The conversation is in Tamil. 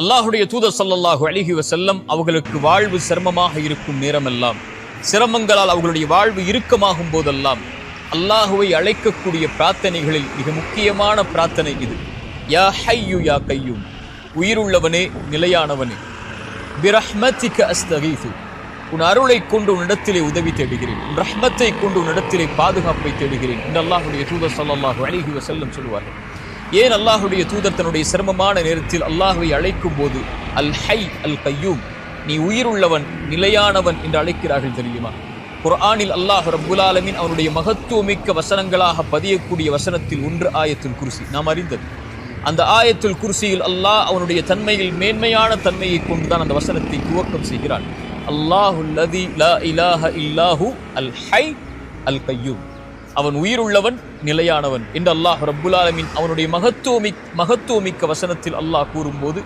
அல்லாஹுடைய தூதர் சல்லல்லாஹு அழகி வஸல்லம் அவர்களுக்கு வாழ்வு சிரமமாக இருக்கும் நேரமெல்லாம் சிரமங்களால் அவர்களுடைய வாழ்வு இறுக்கமாகும் போதெல்லாம் அல்லாஹுவை அழைக்கக்கூடிய பிரார்த்தனைகளில் மிக முக்கியமான பிரார்த்தனை இது. யா ஹையு யா கையும் உயிருள்ளவனே நிலையானவனே பிரஹ்மதிக அஸ்தகீது உன் அருளை கொண்டு உன்னிடத்திலே உதவி தேடுகிறேன் உன் ரஹ்மத்தை கொண்டு உன்னிடத்திலே பாதுகாப்பை தேடுகிறேன் என்று அல்லாஹுடைய தூதர் ஸல்லல்லாஹு அழகி வஸல்லம் சொல்லுவார்கள் ஏன் அல்லாஹுடைய தூதர் தன்னுடைய சிரமமான நேரத்தில் அல்லாஹுவை அழைக்கும் போது அல் ஹை அல் கையூம் நீ உயிருள்ளவன் நிலையானவன் என்று அழைக்கிறார்கள் தெரியுமா? குர்ஆனில் அல்லாஹ் ரப்புல் ஆலமின் அவனுடைய மகத்துவமிக்க வசனங்களாக பதியக்கூடிய வசனத்தில் ஒன்று ஆயத்துல் குர்சி. நாம் அறிந்தது. அந்த ஆயத்துல் குர்சியில் அல்லாஹ் அவனுடைய தன்மையில் மேன்மையான தன்மையை கொண்டுதான் அந்த வசனத்தை துவக்கம் செய்கிறான். அல்லாஹு லதி லா இலாஹ இல்லாஹு அல் ஹை அல் கையூம். அவன் உயிருள்ளவன் நிலையானவன். என்று அல்லாஹ் ரப்புல் ஆலமின் அவனுடைய மகத்துவமி மகத்துவமிக்க வசனத்தில் அல்லாஹ் கூறும்போது